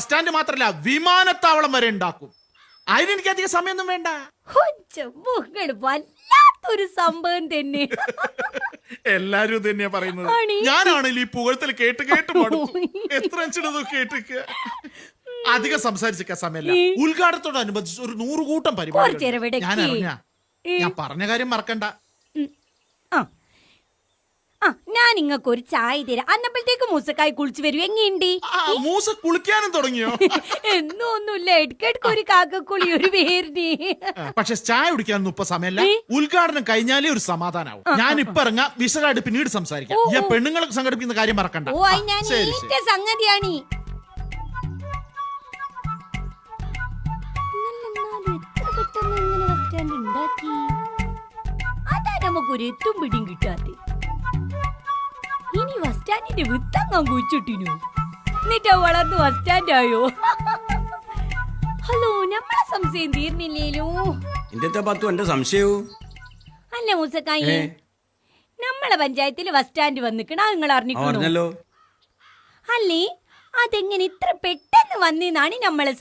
Stand മാത്രല്ല വിമാനത്താവളം വരെ ഉണ്ടാക്കും. അതിനെനിക്ക് അധികം സമയമൊന്നും വേണ്ട. വല്ലാത്തൊരു സംഭവം തന്നെ. എല്ലാരും ഇത് തന്നെയാ പറയുന്നത്? ഞാനാണെങ്കിൽ ഈ പുകഴ്ത്തൽ കേട്ട് കേട്ട് മടുത്തു. എത്ര കേട്ടിക്ക അധികം സംസാരിച്ചിക്ക സമയമില്ല. ഉദ്ഘാടനത്തോടനുബന്ധിച്ച് ഒരു നൂറ് കൂട്ടം കുറച്ചേരം പരിപാടി ഞാൻ അറിഞ്ഞ ഞാൻ പറഞ്ഞ കാര്യം മറക്കണ്ട. ആ. ഞാൻ നിങ്ങൾക്ക് ഒരു ചായ തരാം. അന്നപ്പോഴത്തേക്ക് മൂസക്കായി കുളിച്ചു വരൂ. എങ്ങനെയുണ്ട്? മൂസ കുളിക്കാനും തുടങ്ങിയോ? എന്നൊന്നുമില്ല. ഇടയ്ക്കിടയ്ക്ക് ഒരു കാക്കക്കുളി ഒരു പേരിന് പക്ഷെ ചായ കുടിക്കാനൊന്നും ഇപ്പൊ സമയമല്ല. ഉദ്ഘാടനം കഴിഞ്ഞാലേ ഒരു സമാധാനാവും. ഞാൻ ഇപ്പൊ ഇറങ്ങാം. വിശദമായിട്ട് പിന്നീട് സംസാരിക്കാം. ഞാൻ പെണ്ണുങ്ങളെ സംഘടിപ്പിക്കുന്ന കാര്യം മറക്കണ്ട. ഓ ഞാൻ സംഗതിയാണ്. അതാ നമുക്കൊരു എത്തും പിടിയും കിട്ടാത്ത. ഇനി ബസ് സ്റ്റാൻഡിന്റെ വിത്തങ്ങാൻ കുഴിച്ചിട്ടിനു. എന്നിട്ട് വളർന്ന് ബസ് സ്റ്റാൻഡ് ആയോ ഹലോ നമ്മളെ സംശയം തീർന്നില്ലേലോ? എന്റെ പത്തു എന്റെ സംശയവും? അല്ല മൂസക്കായി നമ്മളെ പഞ്ചായത്തിൽ ബസ് സ്റ്റാൻഡ് വന്നിക്കണ? നിങ്ങൾ അറിഞ്ഞിക്കണോ? അല്ലേ? അതെങ്ങനെ ഇത്ര പെട്ടെന്ന് വന്നെന്നാണ് നമ്മളെ